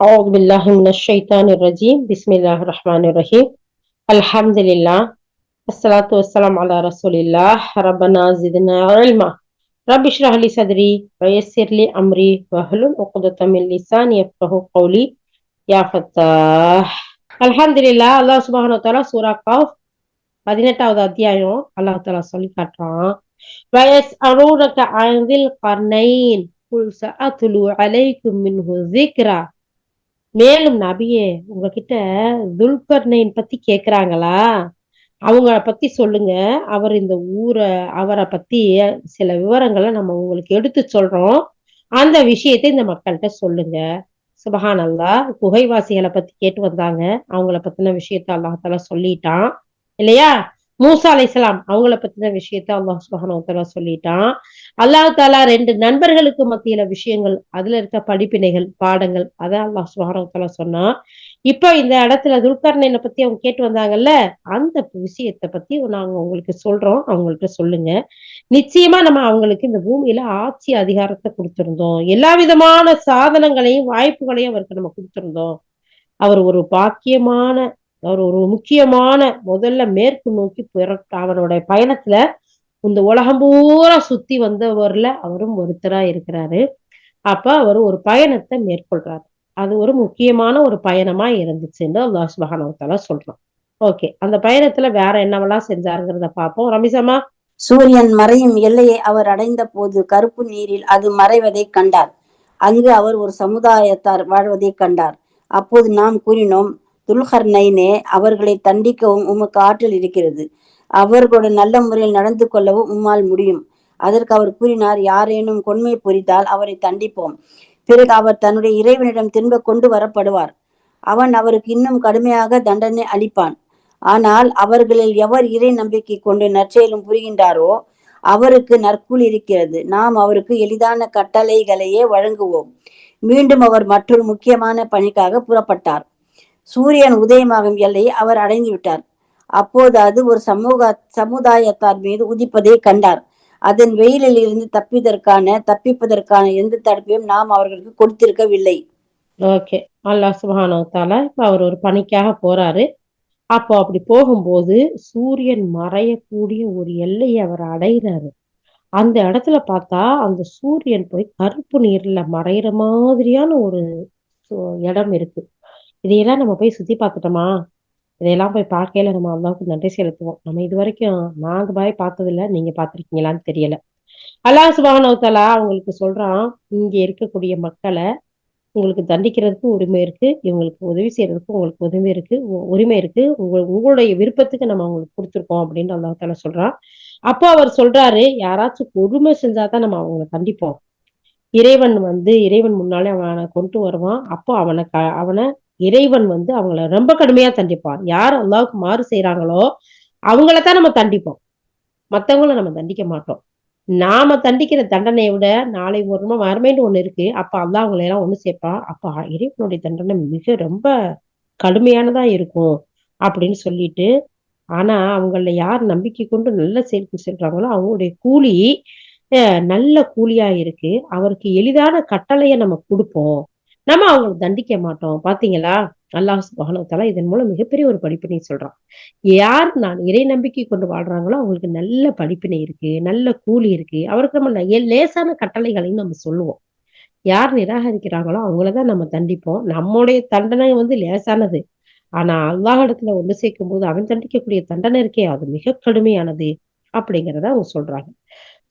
أعوذ بالله من الشيطان الرجيم. بسم الله الرحمن الرحيم. الحمد لله الصلاة والسلام على رسول الله ربنا زدنا علما. رب اشرح لي صدري ويسر لي أمري وهل عقدة من لساني يفقه قولي. يا فتاح. الحمد لله அல்லாஹ் சுபஹான தாலா சூரா காஃப் பதினெட்டாவது அத்தியாயம். அல்லாஹ் தாலா சொல்லி காட்டுறான் வயஸ் عن ذي القرنين قل سأتلو عليكم منه ஜிக்ரா மேலும் நபியே உங்ககிட்ட துல்கர்னைன் பத்தி கேக்குறாங்களா? அவங்கள பத்தி சொல்லுங்க. அவர் இந்த ஊரை அவரை பத்தி சில விவரங்களை நம்ம உங்களுக்கு எடுத்து சொல்றோம். அந்த விஷயத்தை இந்த மக்கள்கிட்ட சொல்லுங்க. சுபஹான் அல்லா குகைவாசிகளை பத்தி கேட்டு வந்தாங்க. அவங்கள பத்தின விஷயத்த அல்லாஹால சொல்லிட்டான். இல்லையா? மூசா அலைசலாம் அவங்கள பத்தின விஷயத்த அல்லாஹ் சுபஹான சொல்லிட்டான். அல்லாஹ் தாலா ரெண்டு நண்பர்களுக்கு மத்தியில விஷயங்கள் அதுல இருக்க படிப்பினைகள் பாடங்கள் அதான் அல்லாஹ் சுபஹான சொன்னா இப்ப இந்த இடத்துல துல்கர்ணனை பத்தி அவங்க கேட்டு வந்தாங்கல்ல அந்த விஷயத்த பத்தி நாங்க உங்களுக்கு சொல்றோம் அவங்கள்ட்ட சொல்லுங்க. நிச்சயமா நம்ம அவங்களுக்கு இந்த பூமியில ஆட்சி அதிகாரத்தை கொடுத்திருந்தோம். எல்லா விதமான சாதனங்களையும் வாய்ப்புகளையும் அவருக்கு நம்ம கொடுத்திருந்தோம். அவர் ஒரு பாக்கியமான அவர் ஒரு முக்கியமான முதல்ல மேற்கு நோக்கி புறட்ட அவனுடைய பயணத்துல இந்த உலகம் பூரா சுத்தி வந்தவர்ல அவரும் ஒருத்தரா இருக்கிறாரு. அப்ப அவர் ஒரு பயணத்தை மேற்கொள்றாரு. அது ஒரு முக்கியமான ஒரு பயணமா இருந்துச்சுன்னு அல்லாஹ் மகானவத்தால சொல்றான். ஓகே அந்த பயணத்துல வேற என்னவெல்லாம் செஞ்சாருங்கிறத பார்ப்போம். ரமிசமா சூரியன் மறையும் எல்லையை அவர் அடைந்த போது கருப்பு நீரில் அது மறைவதை கண்டார். அங்கு அவர் ஒரு சமுதாயத்தார் வாழ்வதை கண்டார். அப்போது நாம் கூறினோம் துல்ஹர்னைனே அவர்களை தண்டிக்கவும் உமக்கு ஆற்றல் இருக்கிறது. அவர்களுடன் நல்ல முறையில் நடந்து கொள்ளவும் உம்மால் முடியும். அதற்கு அவர் கூறினார் யாரேனும் கொண்மை புரிந்தால் அவரை தண்டிப்போம். பிறகு அவர் தன்னுடைய இறைவனிடம் திரும்ப கொண்டு வரப்படுவார். அவன் அவருக்கு இன்னும் கடுமையாக தண்டனை அளிப்பான். ஆனால் அவர்களில் எவர் இறை நம்பிக்கை கொண்டு நற்செயலும் புரிகின்றாரோ அவருக்கு நற்குள் இருக்கிறது. நாம் அவருக்கு எளிதான கட்டளைகளையே வழங்குவோம். மீண்டும் அவர் மற்றொரு முக்கியமான பணிக்காக புறப்பட்டார். சூரியன் உதயமாகும் எல்லையை அவர் அடைந்து விட்டார் அப்போது அது ஒரு சமூக சமுதாயத்தார் மீது உதிப்பதை கண்டார். அதன் வெயிலில் இருந்து தப்பிதற்கான தப்பிப்பதற்கான எந்த தடுப்பையும் நாம் அவர்களுக்கு கொடுத்திருக்கவில்லை. ஓகே. அல்லா சுபானவத்தால இப்ப அவர் ஒரு பணிக்காக போறாரு. அப்போ அப்படி போகும்போது சூரியன் மறையக்கூடிய ஒரு எல்லையை அவர் அடைகிறாரு. அந்த இடத்துல பார்த்தா அந்த சூரியன் போய் கருப்பு நீர்ல மறையிற மாதிரியான ஒரு இடம் இருக்கு. இதையெல்லாம் நம்ம போய் சுத்தி பார்த்துட்டோமா? இதையெல்லாம் போய் பார்க்கையில நம்ம அல்லாவுக்கு நன்றி செலுத்துவோம். நம்ம இது வரைக்கும் நாங்க பாய் பார்த்ததில்ல. நீங்க பார்த்திருக்கீங்களான்னு தெரியல. அல்லாஹ் சுபானவத்தாலா அவங்களுக்கு சொல்றான் இங்க இருக்கக்கூடிய மக்களை உங்களுக்கு தண்டிக்கிறதுக்கும் உரிமை இருக்கு. இவங்களுக்கு உதவி செய்யறதுக்கும் உங்களுக்கு உதவி இருக்கு. உரிமை இருக்கு. உங்க உங்களுடைய விருப்பத்துக்கு நம்ம அவங்களுக்கு கொடுத்துருக்கோம். அப்படின்னு அல்லாஹால சொல்றான். அப்போ அவர் சொல்றாரு யாராச்சும் கொடுமை செஞ்சாதான் நம்ம அவங்களை தண்டிப்போம். இறைவன் வந்து இறைவன் முன்னாலே அவனை கொண்டு வருவான். அப்போ அவனை க அவனை இறைவன் வந்து அவங்கள ரொம்ப கடுமையா தண்டிப்பான். யார் அல்லாவுக்கு மாறு செய்யறாங்களோ அவங்களத்தான் நம்ம தண்டிப்போம். மத்தவங்கள நம்ம தண்டிக்க மாட்டோம். நாம தண்டிக்கிற தண்டனையை விட நாளை ஒரு மறுமைன்னு ஒண்ணு இருக்கு. அப்ப அல்லா அவங்களை எல்லாம் ஒண்ணு சேர்ப்பான். அப்ப இறைவனுடைய தண்டனை மிக ரொம்ப கடுமையானதா இருக்கும் அப்படின்னு சொல்லிட்டு ஆனா அவங்கள யார் நம்பிக்கை கொண்டு நல்ல செயலுக்கு செல்றாங்களோ அவங்களுடைய கூலி நல்ல கூலியா இருக்கு. அவருக்கு எளிதான கட்டளையை நம்ம கொடுப்போம். நம்ம அவங்களை தண்டிக்க மாட்டோம். பாத்தீங்களா? அல்லாஹ் சுபானத்தால இதன் மூலம் மிகப்பெரிய ஒரு படிப்பினை சொல்றான். யார் நான் இறை நம்பிக்கை கொண்டு வாழ்றாங்களோ அவங்களுக்கு நல்ல படிப்பினை இருக்கு நல்ல கூலி இருக்கு. அவருக்கு நம்ம லேசான கட்டளைகளையும் நம்ம சொல்லுவோம். யார் நிராகரிக்கிறாங்களோ அவங்களதான் நம்ம தண்டிப்போம். நம்முடைய தண்டனை வந்து லேசானது. ஆனா அல்லாஹ் இடத்துல ஒன்று சேர்க்கும் போது அவன் தண்டிக்கக்கூடிய தண்டனை இருக்கே அது மிக கடுமையானது அப்படிங்கிறத அவங்க சொல்றாங்க.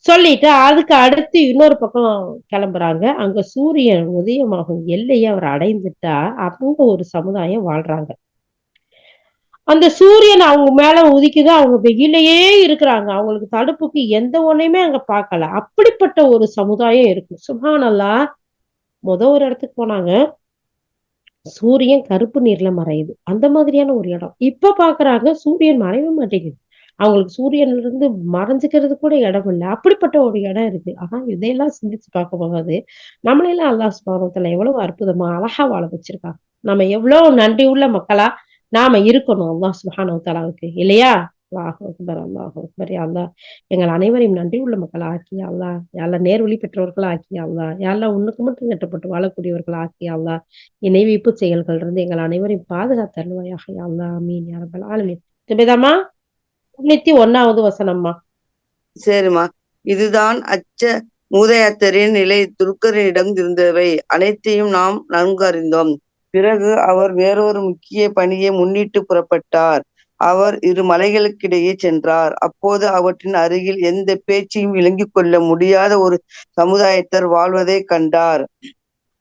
சொல்லிட்டு அதுக்கு அடுத்து இன்னொரு பக்கம் கிளம்புறாங்க. அங்க சூரியன் உதயமாகும் எல்லையை அவர் அடைந்துட்டா அவங்க ஒரு சமுதாயம் வாழ்றாங்க. அந்த சூரியன் அவங்க மேல உதிக்குது அவங்க வெயிலையே இருக்கிறாங்க. அவங்களுக்கு தடுப்புக்கு எந்த ஒன்னையுமே அங்க பார்க்கல. அப்படிப்பட்ட ஒரு சமுதாயம் இருக்கு. சுபானல்லா முத ஒரு இடத்துக்கு போனாங்க. சூரியன் கருப்பு நீர்ல மறையுது. அந்த மாதிரியான ஒரு இடம். இப்ப பாக்குறாங்க சூரியன் மறைய மாட்டேங்குது. அவங்களுக்கு சூரியன்ல இருந்து மறைஞ்சுக்கிறது கூட இடம் இல்லை. அப்படிப்பட்ட ஒரு இடம் இருக்கு. ஆனா இதையெல்லாம் சிந்திச்சு பார்க்க போகாது நம்மளையெல்லாம் அல்லா சுபாவத்துல எவ்வளவு அற்புதமா அழகா வாழ வச்சிருக்காங்க. நம்ம எவ்வளவு நன்றி உள்ள மக்களா நாம இருக்கணும். அல்லா சுபானவத்தாலாவுக்கு இல்லையா? அல்லாஹ் அக்பர் அல்லாஹ் அக்பர். எங்கள் அனைவரையும் நன்றி உள்ள மக்கள் ஆக்கி அல்லா யாழ்லா நேர்வழி பெற்றவர்களா ஆக்கி அல்லா யாழ்லா உன்னுக்கு மட்டும் கட்டப்பட்டு வாழக்கூடியவர்கள் ஆக்கி அல்லா இணை வைப்பு செயல்கள் இருந்து எங்கள் அனைவரையும் பாதுகாத்தருவாயாக யா அல்லா மீன் யாரபல் ஆளுமே துபேதாமா முன்னூத்தி ஒன்னாவது வசனம்மா. சரிம்மா. இதுதான் அச்ச மூதையாத்தரின் நிலை. துருக்கரிடம் இருந்தவை அனைத்தையும் நாம் நன்கு அறிந்தோம். பிறகு அவர் வேறொரு முக்கிய பணியை முன்னிட்டு புறப்பட்டார். அவர் இரு மலைகளுக்கிடையே சென்றார். அப்போது அவற்றின் அருகில் எந்த பேச்சையும் விளங்கிக் கொள்ள முடியாத ஒரு சமுதாயத்தர் வாழ்வதை கண்டார்.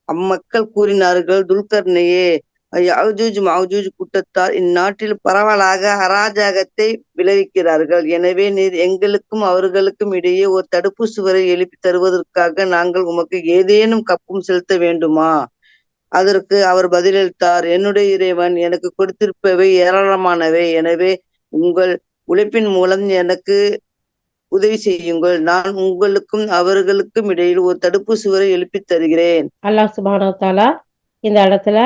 அம்மக்கள் கூறினார்கள் துல்கர்னையே யாஜூஜ் மாஜூஜ் கூட்டத்தார் இந்நாட்டில் பரவலாக அராஜகத்தை விளைவிக்கிறார்கள். எனவே நீர் எங்களுக்கும் அவர்களுக்கும் இடையே ஒரு தடுப்பு சுவரை எழுப்பி தருவதற்காக நாங்கள் உமக்கு ஏதேனும் கப்பும் செலுத்த வேண்டுமா? அதற்கு அவர் பதிலளித்தார் என்னுடைய இறைவன் எனக்கு கொடுத்திருப்பவை ஏராளமானவை. எனவே உங்கள் உழைப்பின் மூலம் எனக்கு உதவி செய்யுங்கள். நான் உங்களுக்கும் அவர்களுக்கும் இடையில் ஒரு தடுப்பு சுவரை எழுப்பி தருகிறேன். அல்லாஹ் சுபானா இந்த இடத்துல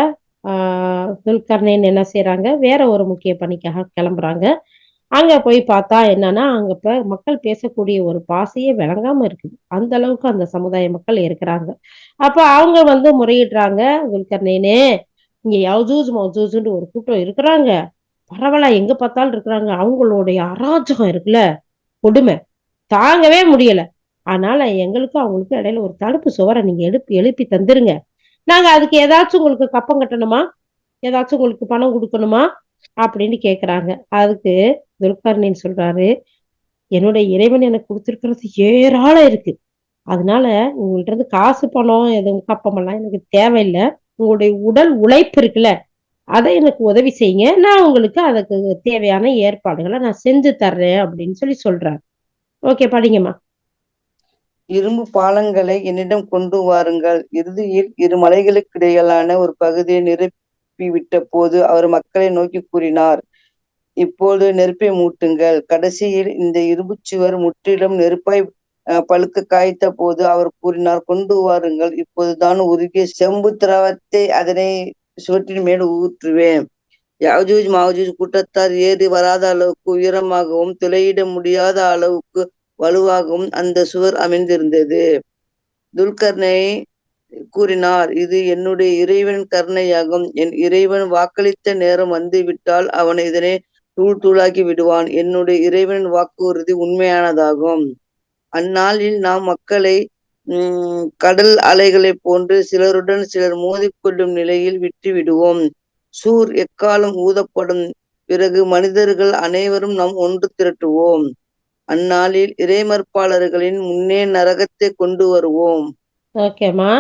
துல்கர்னேன் என்ன செய்யறாங்க வேற ஒரு முக்கிய பணிக்காக கிளம்புறாங்க. அங்க போய் பார்த்தா என்னன்னா அங்க இப்ப மக்கள் பேசக்கூடிய ஒரு பாசையே விளங்காம இருக்குது. அந்த அளவுக்கு அந்த சமுதாய மக்கள் இருக்கிறாங்க. அப்ப அவங்க வந்து முறையிடுறாங்க துல்கர்னேனே இங்க யவுஜூஸ் மௌஜூஸ்னு ஒரு கூட்டம் இருக்கிறாங்க. பரவாயில்ல எங்க பார்த்தாலும் இருக்கிறாங்க. அவங்களுடைய அராஜகம் இருக்குல்ல கொடுமை. தாங்கவே முடியல. அதனால எங்களுக்கும் அவங்களுக்கும் இடையில ஒரு தடுப்பு சுவரை நீங்க எழுப்பி எழுப்பி தந்துருங்க. நாங்க அதுக்கு ஏதாச்சும் உங்களுக்கு கப்பம் கட்டணுமா? ஏதாச்சும் உங்களுக்கு பணம் கொடுக்கணுமா? அப்படின்னு கேக்குறாங்க. அதுக்கு துல்கர்ணின் சொல்றாரு என்னுடைய இறைவன் எனக்கு கொடுத்துருக்கிறது ஏராளம் இருக்கு. அதனால உங்கள்ட்ட இருந்து காசு பணம் எதுவும் கப்பமெல்லாம் எனக்கு தேவையில்லை. உங்களுடைய உடல் உழைப்பு இருக்குல்ல அதை எனக்கு உதவி செய்யுங்க. நான் உங்களுக்கு அதுக்கு தேவையான ஏற்பாடுகளை நான் செஞ்சு தர்றேன் அப்படின்னு சொல்லி சொல்றாரு. ஓகே படிங்கம்மா. இரும்பு பாலங்களை என்னிடம் கொண்டு வாருங்கள். இறுதியில் இரு மலைகளுக்கிடையிலான ஒரு பகுதியை நிரப்பிவிட்ட போது அவர் மக்களை நோக்கி கூறினார் இப்போது நெருப்பை மூட்டுங்கள். கடைசியில் இந்த இரும்பு சுவர் முற்றிலும் நெருப்பாய் அஹ், பழுக்க காய்த்த போது அவர் கூறினார் கொண்டு வாருங்கள். இப்போதுதான் உருகிய செம்பு திரவத்தை அதனை சுவற்றின் மேல் ஊற்றுவேன். யாஜூஜ் மாஜூஜ் கூட்டத்தார் ஏறி வராத அளவுக்கு உயரமாகவும் துளையிட முடியாத அளவுக்கு வலுவாகவும் அந்த சுவர் அமைந்திருந்தது. துல்கர்னை கூறினார் இது என்னுடைய இறைவன் கருணையாகும். என் இறைவன் வாக்களித்த நேரம் வந்து விட்டால் அவன் இதனை தூள் தூளாக்கி விடுவான். என்னுடைய இறைவன் வாக்குறுதி உண்மையானதாகும். அந்நாளில் நாம் மக்களை உம் கடல் அலைகளைப் போன்று சிலருடன் சிலர் மோதிக்கொள்ளும் நிலையில் விட்டு விடுவோம் சூர் எக்காலம் ஊதப்படும் பிறகு மனிதர்கள் அனைவரும் நாம் ஒன்று திரட்டுவோம். அந்நாளில் இறைமறுப்பாளர்களின் முன்னே நரகத்தை கொண்டு வருவோம். ஓகேம்மா.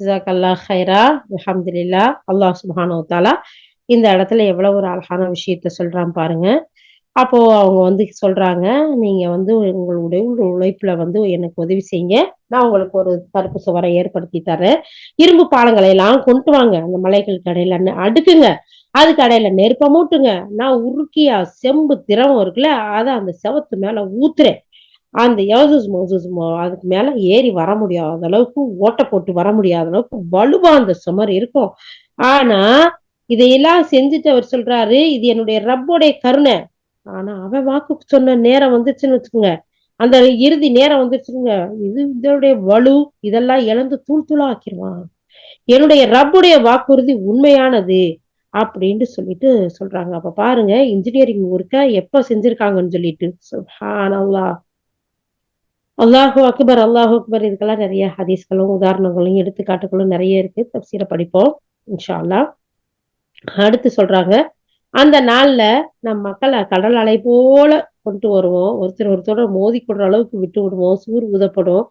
ஜிசாக்கல்லா ஹைரா. அஹமதுல்லா அல்லாஹ் சுப்ஹானஹு தாலா இந்த இடத்துல எவ்வளவு ஒரு அழகான விஷயத்த சொல்றான் பாருங்க. அப்போ அவங்க வந்து சொல்றாங்க நீங்க வந்து உங்களுடைய உழைப்புல வந்து எனக்கு உதவி செய்யுங்க. நான் உங்களுக்கு ஒரு தடுப்பு சுவரை ஏற்படுத்தி தரேன் இரும்பு பாலங்களை எல்லாம் கொண்டு வாங்க. அந்த மலைகளுக்கு இடையில அடுக்குங்க. அதுக்கு கடையில நெருப்ப மூட்டுங்க. நான் உருக்கியா செம்பு திரவம் இருக்குல்ல அதை அந்த செவத்து மேல ஊத்துறேன். அந்த யோசஸ் மோசஸ் அதுக்கு மேல ஏறி வர முடியாத அளவுக்கு ஓட்டை போட்டு வர முடியாத அளவுக்கு வலுவா அந்த சுமர் இருக்கும். ஆனா இதையெல்லாம் செஞ்சுட்டு அவர் சொல்றாரு இது என்னுடைய ரப்போடைய கருணை. ஆனா அவன் வாக்கு சொன்ன நேரம் வந்துச்சுன்னு வச்சுக்கோங்க. அந்த இறுதி நேரம் வந்துச்சுங்க. இது இதனுடைய வலு இதெல்லாம் இழந்து தூள் தூளா ஆக்கிடுவான் என்னுடைய ரப்புடைய வாக்குறுதி உண்மையானது. அப்படின்னு சொல்லிட்டு சொல்றாங்க. அப்ப பாருங்க இன்ஜினியரிங் ஒர்க்க எப்ப செஞ்சிருக்காங்கன்னு சொல்லிட்டு. சுப்ஹானல்லாஹ் அல்லாஹு அக்பர் அல்லாஹு அக்பர் இதுக்கெல்லாம் நிறைய ஹதீஸ்களும் உதாரணங்களும் எடுத்துக்காட்டுகளும் நிறைய இருக்கு. தப்சீரை படிப்போம் இன்ஷா அல்லாஹ் அடுத்து சொல்றாங்க அந்த நாள்ல நம் மக்களை கடல் அலை போல கொண்டு வருவோம். ஒருத்தர் ஒருத்தரோட மோதி கொடுற அளவுக்கு விட்டு விடுவோம். சூர் உதப்படும்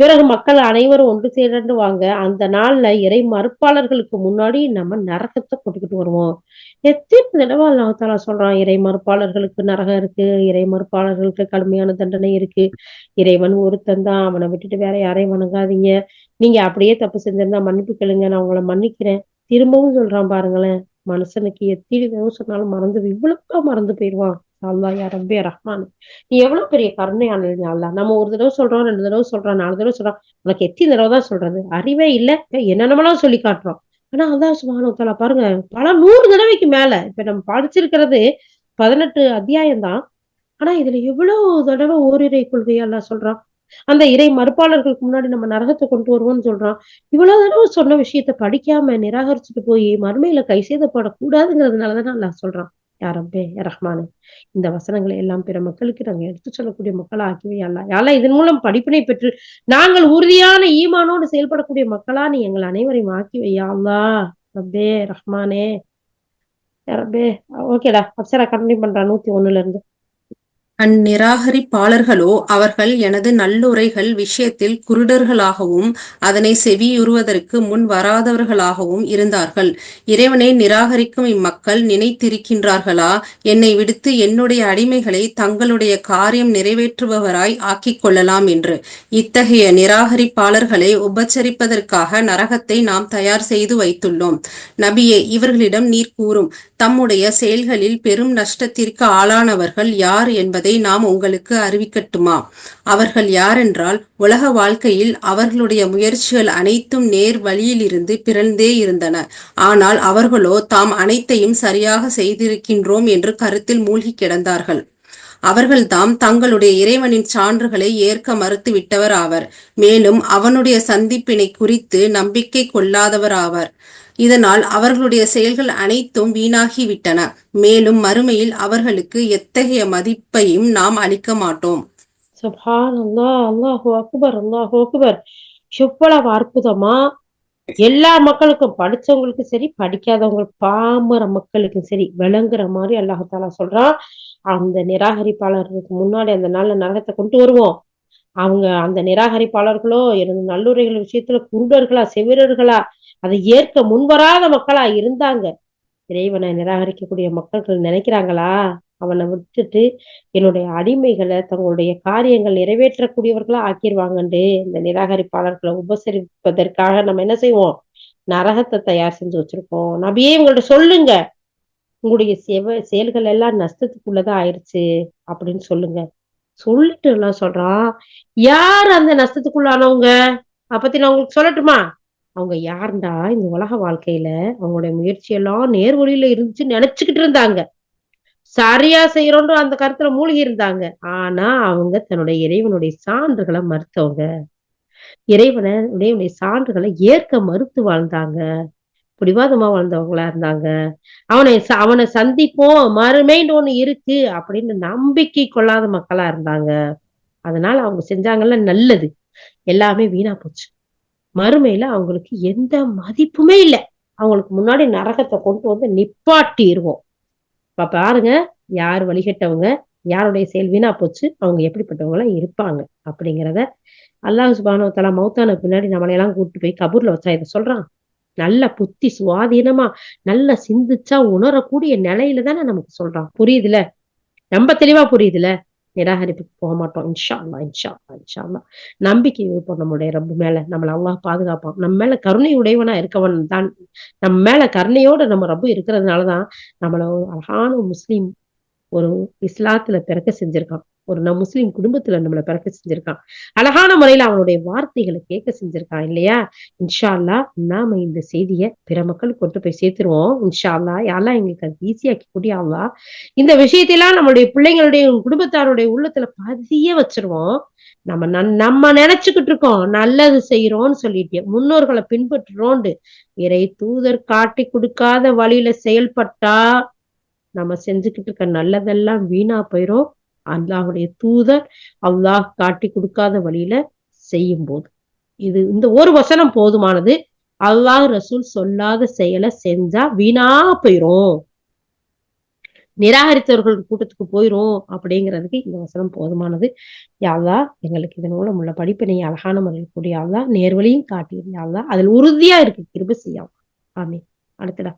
பிறகு மக்கள் அனைவரும் ஒன்று சேர்ந்து வாங்க அந்த நாள்ல இறை மறுப்பாளர்களுக்கு முன்னாடி நம்ம நரகத்தை கொண்டுக்கிட்டு வருவோம். எத்தனை தடவை அல்லாஹாலா சொல்றான் இறை மறுப்பாளர்களுக்கு நரகம் இருக்கு இறை மறுப்பாளர்களுக்கு கடுமையான தண்டனை இருக்கு. இறைவன் ஒருத்தன் தான் அவனை விட்டுட்டு வேற யாரையும் வணங்காதீங்க. நீங்க அப்படியே தப்பு செஞ்சிருந்தா மன்னிப்பு கேளுங்க நான் உங்களை மன்னிக்கிறேன். திரும்பவும் சொல்றான் பாருங்களேன் மனுஷனுக்கு எத்தனை தடவை சொன்னாலும் மறந்து இவ்வளவுக்கா மறந்து போயிடுவான் அல்லா யா ரப்பே ரஹ்மான். நீ எவ்வளவு பெரிய கருணையான அல்லா நம்ம ஒரு தடவை சொல்றோம் ரெண்டு தடவை சொல்றோம் நாலு தடவை சொல்றோம். உனக்கு எத்தனை தடவை தான் சொல்றது? அறிவே இல்ல. என்னென்னமெல்லாம் சொல்லி காட்டுறோம். ஆனா அதான் சுபானுத்தலா பாருங்க பல நூறு தடவைக்கு மேல இப்ப நம்ம படிச்சிருக்கிறது பதினெட்டு அத்தியாயம் தான். ஆனா இதுல எவ்வளவு தடவை ஓரிரை கொள்கையெல்லாம் சொல்றான்? அந்த இறை மறுப்பாளர்களுக்கு முன்னாடி நம்ம நரகத்தை கொண்டு வருவோம்னு சொல்றான். இவ்வளவு தடவை சொன்ன விஷயத்த படிக்காம நிராகரிச்சுட்டு போய் மறுமையில கை செய்தப்படக்கூடாதுங்கிறதுனாலதான் நான் சொல்றான். யாரப்பே ரஹ்மானே. இந்த வசனங்களை எல்லாம் பிற மக்களுக்கு நாங்க எடுத்து சொல்லக்கூடிய மக்களா ஆக்கிவே அல்ல யாரெல்லாம் இதன் மூலம் படிப்பினை பெற்று நாங்கள் உறுதியான ஈமானோடு செயல்படக்கூடிய மக்களா நீ எங்கள் அனைவரையும் ஆக்கி வையா ரப்பே ரஹ்மானே. யா ரப்பே. ஓகேடா அப்சரா கண்டினியூ பண்றா நூத்தி ஒண்ணுல இருந்து. அந்நிராகரிப்பாளர்களோ அவர்கள் எனது நல்லுரைகள் விஷயத்தில் குருடர்களாகவும் அதனை செவியுறுவதற்கு முன் வராதவர்களாகவும் இருந்தார்கள். இறைவனை நிராகரிக்கும் இம்மக்கள் நினைத்திருக்கின்றார்களா? என்னை விடுத்து என்னுடைய அடிமைகளை தங்களுடைய காரியம் நிறைவேற்றுபவராய் ஆக்கிக் கொள்ளலாம் என்று. இத்தகைய நிராகரிப்பாளர்களை உபச்சரிப்பதற்காக நரகத்தை நாம் தயார் செய்து வைத்துள்ளோம். நபியே இவர்களிடம் நீர் கூறும். தம்முடைய செயல்களில் பெரும் நஷ்டத்திற்கு ஆளானவர்கள் யார் என்பதை நாம் உங்களுக்கு அறிவிக்கட்டுமா? அவர்கள் யாரென்றால் உலக வாழ்க்கையில் அவர்களுடைய முயற்சிகள் அனைத்தும் நேர் வழியிலிருந்து பிறந்தே இருந்தன. ஆனால் அவர்களோ தாம் அனைத்தையும் சரியாக செய்திருக்கின்றோம் என்று கருத்தில் மூழ்கி கிடந்தார்கள். அவர்கள்தாம் தங்களுடைய இறைவனின் சான்றுகளை ஏற்க மறுத்துவிட்டவர் ஆவர். மேலும் அவனுடைய சந்திப்பினை குறித்து நம்பிக்கை கொள்ளாதவர் ஆவர். இதனால் அவர்களுடைய செயல்கள் அனைத்தும் வீணாகிவிட்டன. மேலும் மறுமையில் அவர்களுக்கு எத்தகைய மதிப்பையும் நாம் அளிக்க மாட்டோம். சுப்ஹான் அல்லாஹ் அல்லாஹு அக்பர் அல்லாஹு அக்பர். எவ்வளவு அற்புதமா? எல்லா மக்களுக்கும் படிச்சவங்களுக்கும் சரி படிக்காதவங்க பாமர மக்களுக்கும் சரி விளங்குற மாதிரி அல்லாஹாலா சொல்றான். அந்த நிராகரிப்பாளர்களுக்கு முன்னாடி அந்த நாள்ல நரகத்தை கொண்டு வருவோம். அவங்க அந்த நிராகரிப்பாளர்களோ எனது நல்லுரைகள் விஷயத்துல குருடர்களா செவிரர்களா அதை ஏற்க முன்வராத மக்களா இருந்தாங்க. இறைவனை நிராகரிக்கக்கூடிய மக்கள்கள் நினைக்கிறாங்களா? அவனை விட்டுட்டு என்னுடைய அடிமைகளை தங்களுடைய காரியங்கள் நிறைவேற்றக்கூடியவர்களா ஆக்கிடுவாங்கண்டு இந்த நிராகரிப்பாளர்களை உபசரிப்பதற்காக நம்ம என்ன செய்வோம்? நரகத்தை தயார் செஞ்சு வச்சிருக்கோம். நபியே உங்கள்ட்ட சொல்லுங்க. உங்களுடைய செவ செயல்கள் எல்லாம் நஷ்டத்துக்குள்ளதான் ஆயிடுச்சு அப்படின்னு சொல்லுங்க. சொல்லிட்டு எல்லாம் சொல்றான். யார் அந்த நஷ்டத்துக்குள்ளானவங்க? அப்பத்தி நான் உங்களுக்கு சொல்லட்டுமா? அவங்க யாருண்டா இந்த உலக வாழ்க்கையில அவங்களுடைய முயற்சி எல்லாம் நேர்வழியில இருந்துச்சு நினைச்சுக்கிட்டு இருந்தாங்க. சரியா செய்யறோன்ற அந்த கருத்துல மூழ்கி இருந்தாங்க. ஆனா அவங்க தன்னுடைய இறைவனுடைய சான்றுகளை மறுத்தவங்க. இறைவனை இறைவனுடைய சான்றுகளை ஏற்க மறுத்து வாழ்ந்தாங்க. பிடிவாதமா வாழ்ந்தவங்களா இருந்தாங்க. அவனை அவனை சந்திப்போம் மறுமைன்னு ஒண்ணு இருக்கு அப்படின்னு நம்பிக்கை கொள்ளாத மக்களா இருந்தாங்க. அதனால அவங்க செஞ்சாங்கல்ல நல்லது. எல்லாமே வீணா போச்சு. மறுமையில அவங்களுக்கு எந்த மதிப்புமே இல்லை. அவங்களுக்கு முன்னாடி நரகத்தை கொண்டு வந்து நிப்பாட்டிடுவோம் இப்ப பாருங்க யார் வழிகட்டவங்க யாருடைய செயல் வீணா போச்சு அவங்க எப்படிப்பட்டவங்களா இருப்பாங்க அப்படிங்கிறத அல்லாஹ் சுபானோ மௌத்தான பின்னாடி நம்மளையெல்லாம் கூப்பிட்டு போய் கபூர்ல வச்சா இதை சொல்றான். நல்ல புத்தி சுவாதீனமா நல்ல சிந்திச்சா உணரக்கூடிய நிலையில தானே நமக்கு சொல்றான். புரியுதுல? ரொம்ப தெளிவா புரியுதுல? நிராகரிப்புக்கு போக மாட்டோம் இன்ஷா அல்லா இன்ஷா அல்லா இன்ஷா அல்லா நம்பிக்கை இருப்போம் நம்முடைய ரப்பு மேல நம்மளை அல்லாஹ் பாதுகாப்பான். நம்ம மேல கருணை உடையவனா இருக்கவன் தான். நம்ம மேல கருணையோட நம்ம ரப்பு இருக்கிறதுனாலதான் நம்மள ஒரு அழகான முஸ்லீம் ஒரு இஸ்லாத்துல பிறக்க செஞ்சிருக்கான். ஒரு நம் முஸ்லீம் குடும்பத்துல நம்மளை பிறக்க செஞ்சிருக்கான். அழகான முறையில அவனுடைய வார்த்தைகளை கேட்க செஞ்சிருக்கான் இல்லையா? இன்ஷால்லா நாம இந்த செய்தியை பிற மக்கள் கொண்டு போய் சேர்த்துருவோம். இன்ஷால்லா யாரெல்லாம் எங்களுக்கு அது ஈஸியாக்கி கூடியாவா இந்த விஷயத்தையெல்லாம் நம்மளுடைய பிள்ளைங்களுடைய குடும்பத்தாருடைய உள்ளத்துல பதிய வச்சிருவோம். நம்ம நம்ம நினைச்சுக்கிட்டு இருக்கோம் நல்லது செய்யறோம்னு சொல்லிட்டு முன்னோர்களை பின்பற்றுறோண்டு இறை தூதர் காட்டி கொடுக்காத வழியில செயல்பட்டா நம்ம செஞ்சுக்கிட்டு இருக்க நல்லதெல்லாம் வீணா போயிரும். அல்லாஹுடைய தூதர் அல்லாஹ் காட்டி கொடுக்காத வழியில செய்யும் போது இது இந்த ஒரு வசனம் போதுமானது. அல்லாஹ் ரசூல் சொல்லாத செயலை செஞ்சா வீணா போயிரும். நிராகரித்தவர்கள் கூட்டத்துக்கு போயிரும் அப்படிங்கிறதுக்கு இந்த வசனம் போதுமானது. யாழ்லா எங்களுக்கு இதன் மூலம் உள்ள படிப்பினை அழகான முறையில் கூடிய யாழ்லா நேர்வழியும் காட்டியிருந்தாள்லா அதில் உறுதியா இருக்கு கிருப செய்யும் ஆமே அடுத்தடா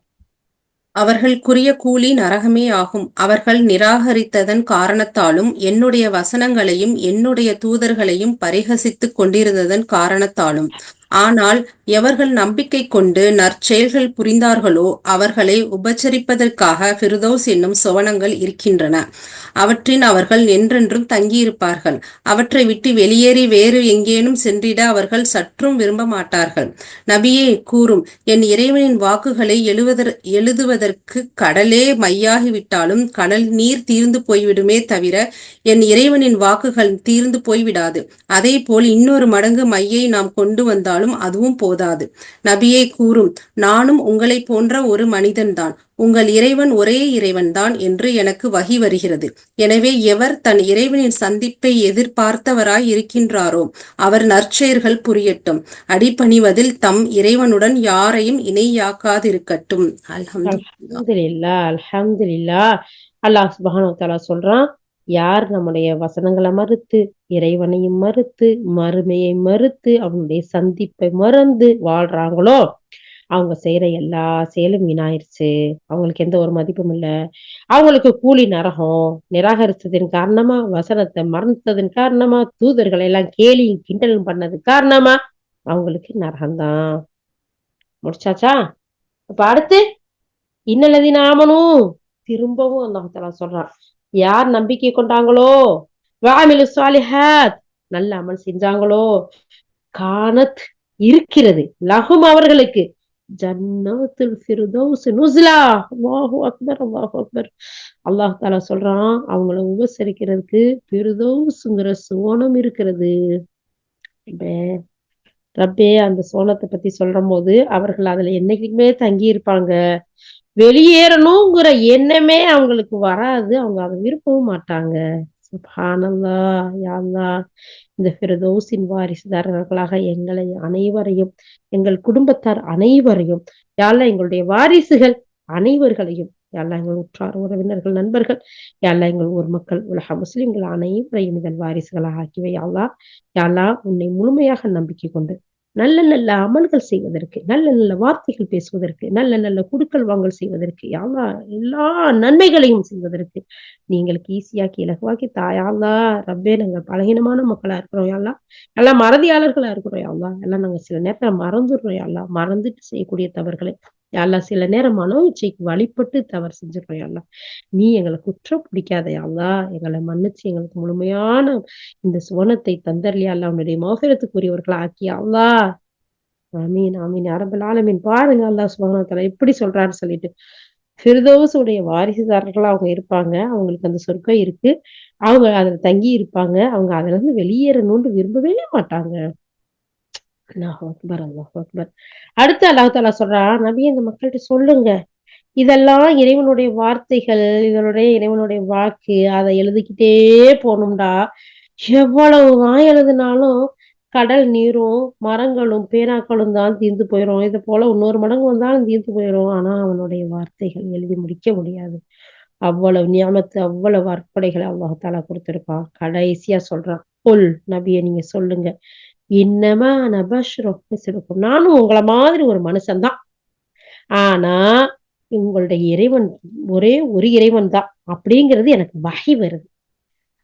அவர்களுக்குரிய கூலி நரகமே ஆகும். அவர்கள் நிராகரித்ததன் காரணத்தாலும் என்னுடைய வசனங்களையும் என்னுடைய தூதர்களையும் பரிகசித்துக் கொண்டிருந்ததன் காரணத்தாலும். ஆனால் எவர்கள் நம்பிக்கை கொண்டு நற்செயல்கள் புரிந்தார்களோ அவர்களை உபச்சரிப்பதற்காக ஃபிர்தௌஸ் என்னும் சுவனங்கள் இருக்கின்றன. அவற்றின் அவர்கள் என்றென்றும் தங்கியிருப்பார்கள். அவற்றை விட்டு வெளியேறி வேறு எங்கேனும் சென்றிட அவர்கள் சற்றும் விரும்ப மாட்டார்கள். நபியே கூறும் என் இறைவனின் வாக்குகளை எழுவதற் எழுதுவதற்கு கடலே மையாகிவிட்டாலும் கடல் நீர் தீர்ந்து போய்விடுமே தவிர என் இறைவனின் வாக்குகள் தீர்ந்து போய்விடாது. அதே போல் இன்னொரு மடங்கு மையை நாம் கொண்டு இருந்தாலும் அதுவும் போதாது. நபியை கூறும் நானும் உங்களை போன்ற ஒரு மனிதன்தான். உங்கள் இறைவன் ஒரே இறைவன்தான் என்று எனக்கு வகி வருகிறது. எனவே எவர் தன் இறைவனின் சந்திப்பை எதிர்பார்த்தவராய் இருக்கின்றாரோ அவர் நற்செயர்கள் புரியட்டும். அடிபணிவதில் தம் இறைவனுடன் யாரையும் இணையாக்காதிருக்கட்டும். அல்ஹம்துலில்லாஹ். அல்ஹம்துலில்லா அல்லாஹ் சொல்றான் யார் நம்முடைய வசனங்களை மறுத்து இறைவனையும் மறுத்து மறுமையை மறுத்து அவனுடைய சந்திப்பை மறந்து வாழ்றாங்களோ? அவங்க செய்யற எல்லா செயலும் வீணாயிருச்சு. அவங்களுக்கு எந்த ஒரு மதிப்பும் இல்ல. அவங்களுக்கு கூலி நரகம் நிராகரித்ததின் காரணமா வசனத்தை மறந்ததன் காரணமா தூதர்களை எல்லாம் கேலியும் கிண்டலும் பண்ணது காரணமா அவங்களுக்கு நரகம்தான். முடிச்சாச்சா? அப்ப அடுத்து இன்னலதின் ஆமனும் திரும்பவும் அந்த சொல்றான். யார் நம்பிக்கை கொண்டாங்களோ? வாமிலு சாலிஹாத். நல்ல அமல் செஞ்சாங்களோ? கானத் இருக்கிறது. லகும் அவர்களுக்கு. ஜன்னத்தில் ஃபிர்தௌஸ் நுஸ்லா. அல்லாஹு அக்பர் அல்லாஹு அக்பர். அல்லாஹ் தாலா சொல்றான் அவங்கள உபசரிக்கிறதுக்கு ஃபிர்தௌஸ்ங்கிற சோனம் இருக்கிறது. ரப்பே, ரப்பே அந்த சோனத்தை பத்தி சொல்ற போது அவர்கள் அதுல என்னைக்குமே தங்கி இருப்பாங்க வெளியேறணுங்கிற எண்ணமே அவங்களுக்கு வராது. அவங்க அதை விருப்பவும் மாட்டாங்க. சுபானந்தா யாழ்லா இந்த பிரதோசின் வாரிசுதாரர்களாக எங்களை அனைவரையும் எங்கள் குடும்பத்தார் அனைவரையும் யாழ்லா எங்களுடைய வாரிசுகள் அனைவர்களையும் யாழ்லா எங்கள் உற்றார் உறவினர்கள் நண்பர்கள் யாழ்லா எங்கள் ஊர் மக்கள் உலக முஸ்லிம்கள் அனைவரையும் இதன் வாரிசுகளாக ஆக்கிவை யாழ்லா யாழ்லா உன்னை முழுமையாக நம்பிக்கை கொண்டு நல்ல நல்ல அமல்கள் செய்வதற்கு நல்ல நல்ல வார்த்தைகள் பேசுவதற்கு நல்ல நல்ல குடுக்கல் வாங்கல் செய்வதற்கு யாழ்லா எல்லா நன்மைகளையும் செய்வதற்கு நீங்களுக்கு ஈஸியாக்கி இலகுவாக்கி தாயாளா ரப்பே நாங்கள் பலகீனமான மக்களா இருக்கிறோம் யாழ்லா. எல்லாம் மறதியாளர்களா இருக்கிறோம் யாழ்லா. எல்லாம் நாங்க சில நேரத்துல மறந்துடுறோம் யாழ்லா. மறந்துட்டு செய்யக்கூடிய தவறுகளை யாழ்லா சில நேரம் மனோ இச்சைக்கு வழிபட்டு தவறு செஞ்சிடறோம் யாழ்லா. நீ எங்களை குற்றம் பிடிக்காத யாழ்லா. எங்களை மன்னிச்சு எங்களுக்கு முழுமையான இந்த சுவனத்தை தந்தர்லையா அல்லா உன்னுடைய மோகரத்துக்குரியவர்களா ஆக்கி அல்லா ஆமீன் ஆமீன். அரபல் ஆலமீன். பாருங்க அல்லா சுபஹானஹு எப்படி சொல்றான்னு சொல்லிட்டு. ஃபிர்தௌஸ் வாரிசுதாரர்களா அவங்க இருப்பாங்க. அவங்களுக்கு அந்த சொர்க்கம் இருக்கு. அவங்க அதுல தங்கி இருப்பாங்க. அவங்க அதுல இருந்து வெளியேறணும்னு விரும்பவே மாட்டாங்க. அல்லாஹ் அக்பர் அல்லாஹ் அக்பர். அடுத்து அல்லாஹ் தாலா சொல்றான் நபி இந்த மக்கள்கிட்ட சொல்லுங்க. இதெல்லாம் இறைவனுடைய வார்த்தைகள் இதனுடைய இறைவனுடைய வாக்கு அதை எழுதிக்கிட்டே போகணும்டா. எவ்வளவுதான் எழுதினாலும் கடல் நீரும் மரங்களும் பேனாக்களும் தான் தீர்ந்து போயிடும் இது போல இன்னொரு மடங்கு வந்தாலும் தீர்ந்து போயிடும் ஆனா அவனுடைய வார்த்தைகள் எழுதி முடிக்க முடியாது. அவ்வளவு நியமத்து அவ்வளவு அற்படைகளை அல்லாஹாலா கொடுத்திருக்கான். கடைசியா சொல்றான் கொல் நபியை நீங்க சொல்லுங்க. இன்னமா நபஷ்ரும் சிறக்கும் நானும் உங்களை மாதிரி ஒரு மனுஷன்தான். ஆனா உங்களுடைய இறைவன் ஒரே ஒரு இறைவன் தான் அப்படிங்கிறது எனக்கு வகை வருது.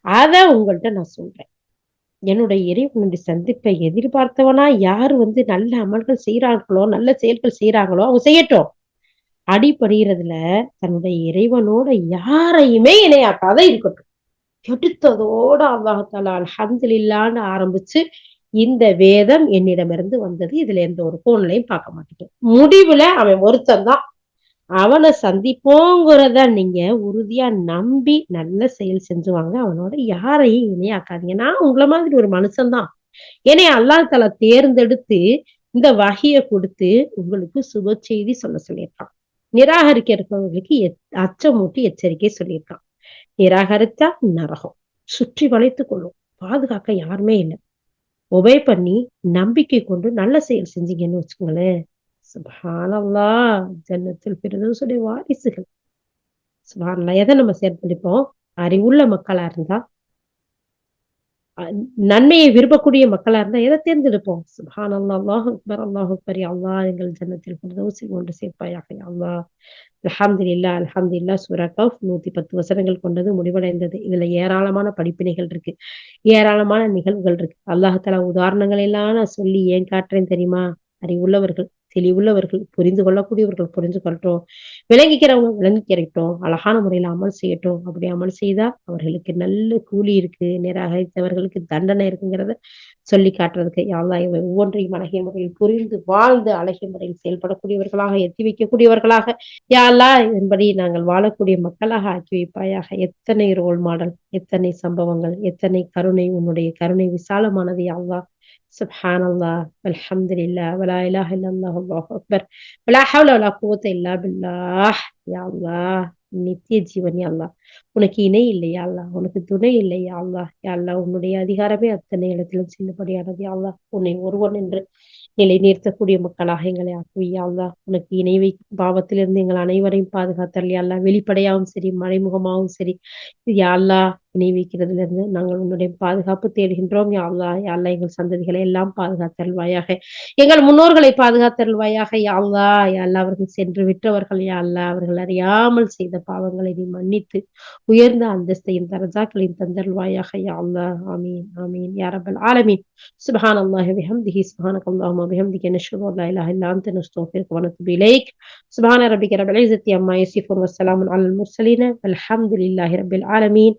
அத உங்கள்ட்ட நான் சொல்றேன். என்னுடைய இறைவனுடைய சந்திப்பை எதிர்பார்த்தவனா யார் வந்து நல்ல அமல்கள் செய்யறாங்களோ நல்ல செயல்கள் செய்யறாங்களோ அவங்க செய்யட்டும். அடிபடுகிறதுல தன்னுடைய இறைவனோட யாரையுமே இணையாக்காத இருக்கட்டும். எடுத்ததோட அல்லாஹால அல்ஹம்துலில்லான்னு ஆரம்பிச்சு இந்த வேதம் என்னிடமிருந்து வந்தது. இதுல எந்த ஒரு கோணலையும் பார்க்க மாட்டேன் முடிவுல அவன் ஒருத்தன் தான் அவனை சந்திப்போங்கிறத நீங்க உறுதியா நம்பி நல்ல செயல் செஞ்சுவாங்க. அவனோட யாரையும் இணையாக்காதீங்க. நான் உங்களை மாதிரி ஒரு மனுஷன்தான். என்னை அல்லாஹ் தலா தேர்ந்தெடுத்து இந்த வகைய கொடுத்து உங்களுக்கு சுப செய்தி சொல்ல சொல்லியிருக்கான். நிராகரிக்கிறவங்களுக்கு அச்சமூட்டி எச்சரிக்கை சொல்லியிருக்கான். நிராகரித்தா நரகம். சுற்றி வளைத்து கொள்ளும். பாதுகாக்க யாருமே இல்லை. ஒபே பண்ணி நம்பிக்கை கொண்டு நல்ல செயல் செஞ்சீங்கன்னு வச்சுக்கோங்களேன். சுபானல்லா ஜன்னத்தில் பிறந்தோடைய வாரிசுகள். சுபானல்லா எதை நம்ம செயற்படுப்போம் அறிவுள்ள மக்களா இருந்தா நன்மையை விரும்பக்கூடிய மக்களா இருந்தா எதை தேர்ந்தெடுப்போம்? சுபான் அல்லா அல்லாஹ் அக்பர் அல்லாஹ் அக்பர். அல்லா எங்கள் ஜன்னத்தில் பிரதோசி கொண்டு சேர்ப்பாயாக. அல்லா அல்ஹம்துலில்லா அல்ஹம்துலில்லா சூரா கஃப் நூத்தி பத்து வசனங்கள் கொண்டது முடிவடைந்தது. இதுல ஏராளமான படிப்பினைகள் இருக்கு. ஏராளமான நிகழ்வுகள் இருக்கு. அல்லாஹால உதாரணங்கள் எல்லாம் நான் சொல்லி ஏன் காட்டுறேன் தெரியுமா? அறிவுள்ளவர்கள். தெளிவுள்ளவர்கள் புரிந்து கொள்ளக்கூடியவர்கள் புரிந்து கொள்ளட்டும் விளங்கிக்கிறவங்க விளங்கிக்கிறட்டும் அழகான முறையில அமல் செய்யட்டும். அப்படி அமல் செய்தா அவர்களுக்கு நல்ல கூலி இருக்கு நிராகரித்தவர்களுக்கு தண்டனை இருக்குங்கிறத சொல்லி காட்டுறதுக்கு யாழ்லா இவை ஒவ்வொன்றையும் அழகிய முறையில் புரிந்து வாழ்ந்து அழகிய முறையில் செயல்படக்கூடியவர்களாக எத்தி வைக்கக்கூடியவர்களாக யாழ்லா என்படி நாங்கள் வாழக்கூடிய மக்களாக ஆக்கி வைப்பாயாக. எத்தனை ரோல் மாடல் எத்தனை சம்பவங்கள் எத்தனை கருணை உன்னுடைய கருணை விசாலமானது யாழ்லா சுப்ஹானல்லா அல்ஹம்துலில்லா வலா இலாஹ இல்லல்லாஹ் அல்லாஹ் அக்பர் வலா ஹவ்ல வலா குவத்த இல்லா பில்லாஹ் யா அல்லாஹ் நித்திய ஜீவன் யாழ்லா உனக்கு இணை இல்லை யாழ்லா உனக்கு துணை இல்லை யாழ்லா யாழ்லா உன்னுடைய அதிகாரமே அத்தனை இடத்திலும் செல்லுபடியானது யாழ்லா உன்னை ஒருவன் என்று நிலை நிறுத்தக்கூடிய மக்களாக எங்களை ஆக்குவி யாழ்லா உனக்கு இணை வைக்கும் பாவத்திலிருந்து எங்கள் அனைவரையும் பாதுகாத்தல் யாழ்லா வெளிப்படையாகவும் சரி மறைமுகமாகவும் சரி யாழ்லா இணை வைக்கிறதுல இருந்து நாங்கள் உன்னுடைய பாதுகாப்பு தேடுகின்றோம். யாவ்லா யாழ்லா எங்கள் சந்ததிகளை எல்லாம் பாதுகாத்தருள்வாயாக. எங்கள் முன்னோர்களை பாதுகாத்தருள்வாயாக. யாவ்லா யாழ்லா அவர்கள் சென்று விற்றவர்கள் யாழ்லா அவர்கள் அறியாமல் செய்த பாவங்களை நீ மன்னித்து உயர்ந்த அந்தஸ்தையும் தரஜாக்களையும் தந்தருள்வாயாக. யாழ்லா ஆமீன் ஆமீன். யாரபல் ஆலமீன். சுபஹான் அல்லாஹ் பிஹம்திஹி சுபஹானக அல்லாஹும்ம பிஹம்திக நஷ்ஹது அன் லா இலாஹ இல்லா அன்த. நஸ்தக்ஃபிருக வ நத்துபு இலைக். சுபஹான ரப்பிக ரப்பில் இஸ்ஸத்தி அம்மா யசிஃபூன். வஸ்ஸலாமுன் அலல் முர்சலீன். அல்ஹம்துலில்லாஹி ரப்பில் ஆலமீன்.